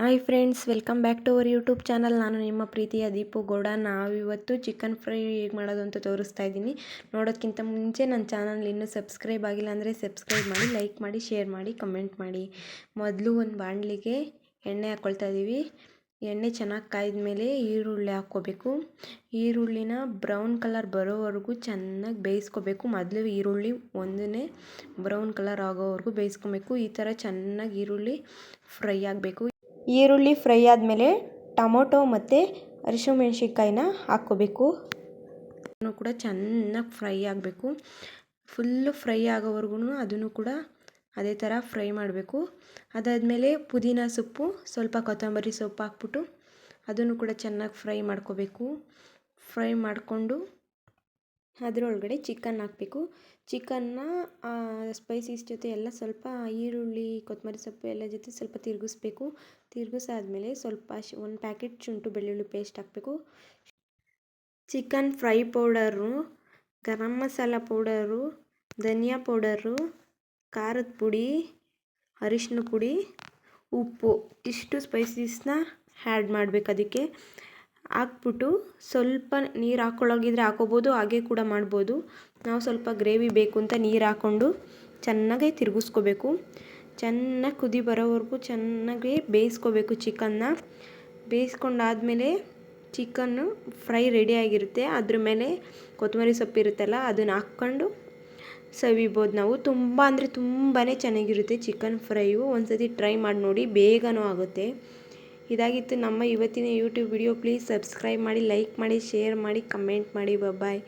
Hi friends, welcome back to our YouTube channel. ನಾನು ನಿಮ್ಮ ಪ್ರೀತಿಯ ದೀಪು ಗೌಡ. ನಾವಿವತ್ತು ಚಿಕನ್ ಫ್ರೈ ಹೇಗೆ ಮಾಡೋದು ಅಂತ ತೋರಿಸ್ತಾ ಇದ್ದೀನಿ. ನೋಡೋದಕ್ಕಿಂತ ಮುಂಚೆ ನನ್ನ ಚಾನಲ್ ಇನ್ನೂ ಸಬ್ಸ್ಕ್ರೈಬ್ ಆಗಿಲ್ಲ ಅಂದರೆ ಸಬ್ಸ್ಕ್ರೈಬ್ ಮಾಡಿ, ಲೈಕ್ ಮಾಡಿ, ಶೇರ್ ಮಾಡಿ, ಕಮೆಂಟ್ ಮಾಡಿ. ಮೊದಲು ಒಂದು ಬಾಣಲಿಗೆ ಎಣ್ಣೆ ಹಾಕ್ಕೊಳ್ತಾ ಇದ್ದೀವಿ. ಎಣ್ಣೆ ಚೆನ್ನಾಗಿ ಕಾಯ್ದ ಮೇಲೆ ಈರುಳ್ಳಿ ಹಾಕ್ಕೋಬೇಕು. ಈರುಳ್ಳಿನ ಬ್ರೌನ್ ಕಲರ್ ಬರೋವರೆಗೂ ಚೆನ್ನಾಗಿ ಬೇಯಿಸ್ಕೋಬೇಕು. ಮೊದಲು ಈರುಳ್ಳಿ ಒಂದನೇ ಬ್ರೌನ್ ಕಲರ್ ಆಗೋವರೆಗೂ ಬೇಯಿಸ್ಕೊಬೇಕು. ಈ ಥರ ಚೆನ್ನಾಗಿ ಈರುಳ್ಳಿ ಫ್ರೈ ಆಗಬೇಕು. ಈರುಳ್ಳಿ ಫ್ರೈ ಆದಮೇಲೆ ಟೊಮೊಟೊ ಮತ್ತು ಹಸಿಮೆಣ್ಸಿನ್ಕಾಯಿನ ಹಾಕ್ಕೋಬೇಕು. ಕೂಡ ಚೆನ್ನಾಗಿ ಫ್ರೈ ಆಗಬೇಕು. ಫುಲ್ಲು ಫ್ರೈ ಆಗೋವರೆಗೂ ಅದನ್ನು ಕೂಡ ಅದೇ ಥರ ಫ್ರೈ ಮಾಡಬೇಕು. ಅದಾದಮೇಲೆ ಪುದೀನ ಸೊಪ್ಪು, ಸ್ವಲ್ಪ ಕೊತ್ತಂಬರಿ ಸೊಪ್ಪು ಹಾಕ್ಬಿಟ್ಟು ಅದನ್ನು ಕೂಡ ಚೆನ್ನಾಗಿ ಫ್ರೈ ಮಾಡ್ಕೋಬೇಕು. ಫ್ರೈ ಮಾಡಿಕೊಂಡು ಅದರೊಳಗಡೆ ಚಿಕನ್ ಹಾಕಬೇಕು. ಚಿಕನ್ನ ಸ್ಪೈಸೀಸ್ ಜೊತೆ ಎಲ್ಲ ಸ್ವಲ್ಪ ಈರುಳ್ಳಿ ಕೊತ್ತಂಬರಿ ಸೊಪ್ಪು ಎಲ್ಲ ಜೊತೆ ಸ್ವಲ್ಪ ತಿರುಗಿಸ್ಬೇಕು. ತಿರುಗಿಸಾದ್ಮೇಲೆ ಸ್ವಲ್ಪ ಶ್, ಒಂದು ಪ್ಯಾಕೆಟ್ ಶುಂಠಿ ಬೆಳ್ಳುಳ್ಳಿ ಪೇಸ್ಟ್ ಹಾಕಬೇಕು. Chicken fry powder garam masala powder ಧನಿಯಾ ಪೌಡರು ಖಾರದ ಪುಡಿ ಅರಿಶಿನ ಪುಡಿ, ಉಪ್ಪು. ಇಷ್ಟು ಸ್ಪೈಸೀಸ್ನ ಆ್ಯಡ್ ಮಾಡಬೇಕು ಅದಕ್ಕೆ. ಹಾಕ್ಬಿಟ್ಟು ಸ್ವಲ್ಪ ನೀರು ಹಾಕ್ಕೊಳ್ಳೋಗಿದ್ರೆ ಹಾಕೋಬೋದು, ಹಾಗೆ ಕೂಡ ಮಾಡ್ಬೋದು. ನಾವು ಸ್ವಲ್ಪ ಗ್ರೇವಿ ಬೇಕು ಅಂತ ನೀರು ಹಾಕ್ಕೊಂಡು ಚೆನ್ನಾಗಿ ತಿರುಗಿಸ್ಕೋಬೇಕು. ಚೆನ್ನಾಗಿ ಕುದಿ ಬರೋವರೆಗೂ ಚೆನ್ನಾಗಿ ಬೇಯಿಸ್ಕೋಬೇಕು ಚಿಕನ್ನ. ಬೇಯಿಸ್ಕೊಂಡಾದಮೇಲೆ ಚಿಕನ್ನು ಫ್ರೈ ರೆಡಿಯಾಗಿರುತ್ತೆ ಅದ್ರ ಮೇಲೆ ಕೊತ್ತಂಬರಿ ಸೊಪ್ಪು ಇರುತ್ತಲ್ಲ, ಅದನ್ನು ಹಾಕ್ಕೊಂಡು ಸವಿಬೋದು ನಾವು. ತುಂಬ ಅಂದರೆ ತುಂಬಾ ಚೆನ್ನಾಗಿರುತ್ತೆ ಚಿಕನ್ ಫ್ರೈಯು. ಒಂದು ಸತಿ ಟ್ರೈ ಮಾಡಿ ನೋಡಿ, ಬೇಗನೂ ಆಗುತ್ತೆ. ಇದಾಗಿತ್ತು ನಮ್ಮ ಇವತ್ತಿನ ಯೂಟ್ಯೂಬ್ ವಿಡಿಯೋ ಪ್ಲೀಸ್ ಸಬ್ಸ್ಕ್ರೈಬ್ ಮಾಡಿ ಲೈಕ್ ಮಾಡಿ ಶೇರ್ ಮಾಡಿ ಕಮೆಂಟ್ ಮಾಡಿ. ಬಾಯ್